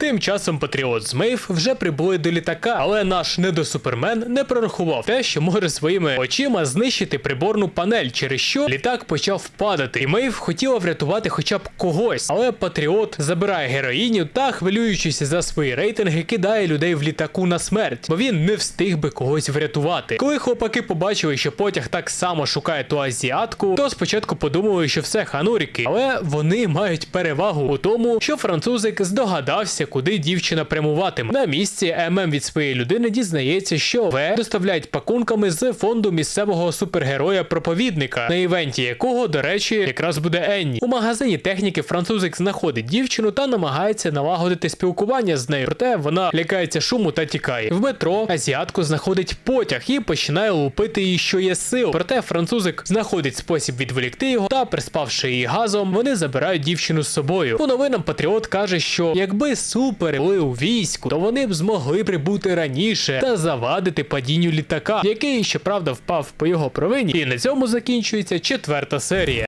Тим часом Патріот з Мейв вже прибули до літака, але наш недосупермен не прорахував те, що може своїми очима знищити приборну панель, через що літак почав падати. І Мейв хотіла врятувати хоча б когось. Але Патріот забирає героїню та, хвилюючись за свої рейтинги, кидає людей в літаку на смерть, бо він не встиг би когось врятувати. Коли хлопаки побачили, що потяг так само шукає ту азіатку, то спочатку подумали, що все хануріки, але вони мають перевагу у тому, що французик здогадався, куди дівчина прямуватиме. На місці ММ від своєї людини дізнається, що В доставляють пакунками з фонду місцевого супергероя-проповідника, на івенті якого, до речі, якраз буде Енні. У магазині техніки французик знаходить дівчину та намагається налагодити спілкування з нею. Проте вона лякається шуму та тікає. В метро азіатку знаходить потяг і починає лупити її, що є сил. Проте французик знаходить спосіб відволікти його та, приспавши її газом, вони забирають дівчину з собою. По новинам Патріот каже, що якби супери були у війську, то вони б змогли прибути раніше та завадити падінню літака, який щоправда впав по його провині. І на цьому закінчується четверта серія.